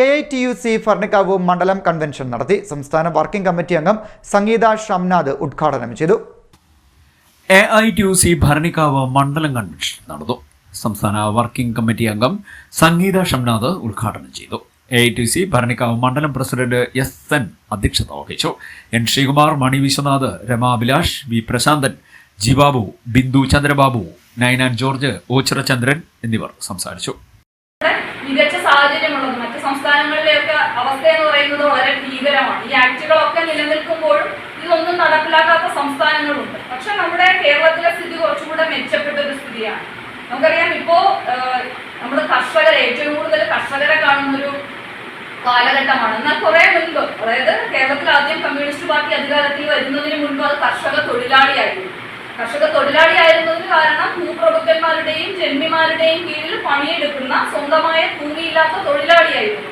A I T U C Bharanikkavu മണ്ഡലം convention നടത്തി സംസ്ഥാന വർക്കിംഗ് കമ്മിറ്റി അംഗം സംഗീത ഷംനാഥ് ഉദ്ഘാടനം ചെയ്തു. A I T U C Bharanikkavu മണ്ഡലം കൺവെൻഷൻ നടന്നു. സംസ്ഥാന വർക്കിംഗ് കമ്മിറ്റി അംഗം സംഗീത ഷംനാഥ് ഉദ്ഘാടനം ചെയ്തു. A I T C Bharanikkavu മണ്ഡലം പ്രസിഡന്റ് എസ് എൻ അധ്യക്ഷത വഹിച്ചു. എൻ ശ്രീകുമാർ മണി വിശ്വനാഥ് രമാഭിലാഷ് വി പ്രശാന്തൻ ജിബാബു ബിന്ദു ചന്ദ്രബാബു നൈനാൻ ജോർജ് ഓച്ചിറചന്ദ്രൻ എന്നിവർ സംസാരിച്ചു. സാഹചര്യമുള്ളത്. മറ്റ് സംസ്ഥാനങ്ങളിലെയൊക്കെ അവസ്ഥ എന്ന് പറയുന്നത് വളരെ ഭീകരമാണ്. ഈ ആക്ടുകളൊക്കെ നിലനിൽക്കുമ്പോഴും ഇതൊന്നും നടപ്പിലാക്കാത്ത സംസ്ഥാനങ്ങളുണ്ട്. പക്ഷെ നമ്മുടെ കേരളത്തിലെ സ്ഥിതി കുറച്ചുകൂടെ മെച്ചപ്പെട്ട ഒരു സ്ഥിതിയാണ്. നമുക്കറിയാം ഇപ്പോ നമ്മൾ കർഷകരെ ഏറ്റവും കൂടുതൽ കർഷകരെ കാണുന്ന ഒരു കാലഘട്ടമാണ്. എന്നാൽ കുറെ മുൻപ് അതായത് കേരളത്തിൽ ആദ്യം കമ്മ്യൂണിസ്റ്റ് പാർട്ടി അധികാരത്തിൽ വരുന്നതിന് മുൻപ് അത് കർഷക തൊഴിലാളിയായിരുന്നു. കർഷക തൊഴിലാളിയായിരുന്നതിന് കാരണം ഭൂപ്രഭുക്കന്മാരുടെയും ജന്മിമാരുടെയും കീഴിൽ പണിയെടുക്കുന്ന സ്വന്തമായ ഭൂമിയില്ലാത്ത തൊഴിലാളിയായിരുന്നു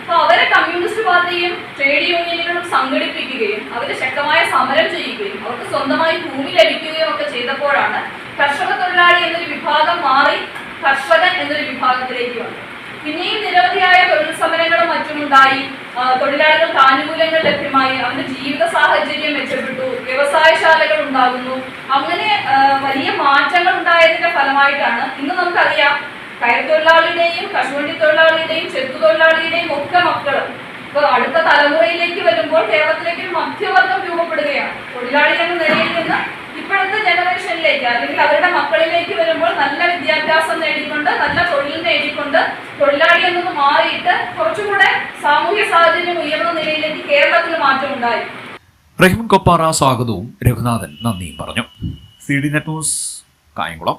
അപ്പൊ അവരെ കമ്മ്യൂണിസ്റ്റ് പാർട്ടിയും ട്രേഡ് യൂണിയനുകളും സംഘടിപ്പിക്കുകയും അവർ ശക്തമായ സമരം ചെയ്യുകയും അവർക്ക് സ്വന്തമായി ഭൂമി ലഭിക്കുകയും ഒക്കെ ചെയ്തപ്പോഴാണ് കർഷക തൊഴിലാളി എന്നൊരു വിഭാഗം മാറി കർഷകൻ എന്നൊരു വിഭാഗത്തിലേക്ക് വന്നു പിന്നെയും നിരവധിയായ തൊഴിൽ സമരങ്ങളും മറ്റുമുണ്ടായി തൊഴിലാളികൾക്ക് ആനുകൂല്യങ്ങൾ ലഭ്യമായി. അവന്റെ ജീവിത സാഹചര്യം മെച്ചപ്പെട്ടു. വ്യവസായശാലകൾ ഉണ്ടാകുന്നു. അങ്ങനെ വലിയ മാറ്റങ്ങൾ ഉണ്ടായതിന്റെ ഫലമായിട്ടാണ് ഇന്ന് നമുക്കറിയാം. കയർ തൊഴിലാളിയുടെയും കശുവണ്ടി തൊഴിലാളിയുടെയും ചെത്തു തൊഴിലാളിയുടെയും ഒക്കെ അടുത്ത തലമുറയിലേക്ക് വരുമ്പോൾ കേരളത്തിലേക്ക് ഒരു മധ്യവർഗം രൂപപ്പെടുകയാണ്. തൊഴിലാളി എന്ന നിലയിൽ നിന്ന് ഇപ്പോഴത്തെ ജനറേഷനിലേക്ക് അല്ലെങ്കിൽ അവരുടെ മക്കളിലേക്ക് വരുമ്പോൾ നല്ല വിദ്യാഭ്യാസം നേടിക്കൊണ്ട് നല്ല തൊഴിൽ നേടിക്കൊണ്ട് തൊഴിലാളി എന്നത് മാറിയിട്ട് കുറച്ചുകൂടെ സാമൂഹ്യ സാഹചര്യം ഉയർന്ന നിലയിലേക്ക് കേരളത്തിൽ മാറ്റം ഉണ്ടായി. റഹിം കൊപ്പാറ സ്വാഗതവും രഘുനാഥൻ നന്ദിയും പറഞ്ഞു. C D net news Kayamkulam.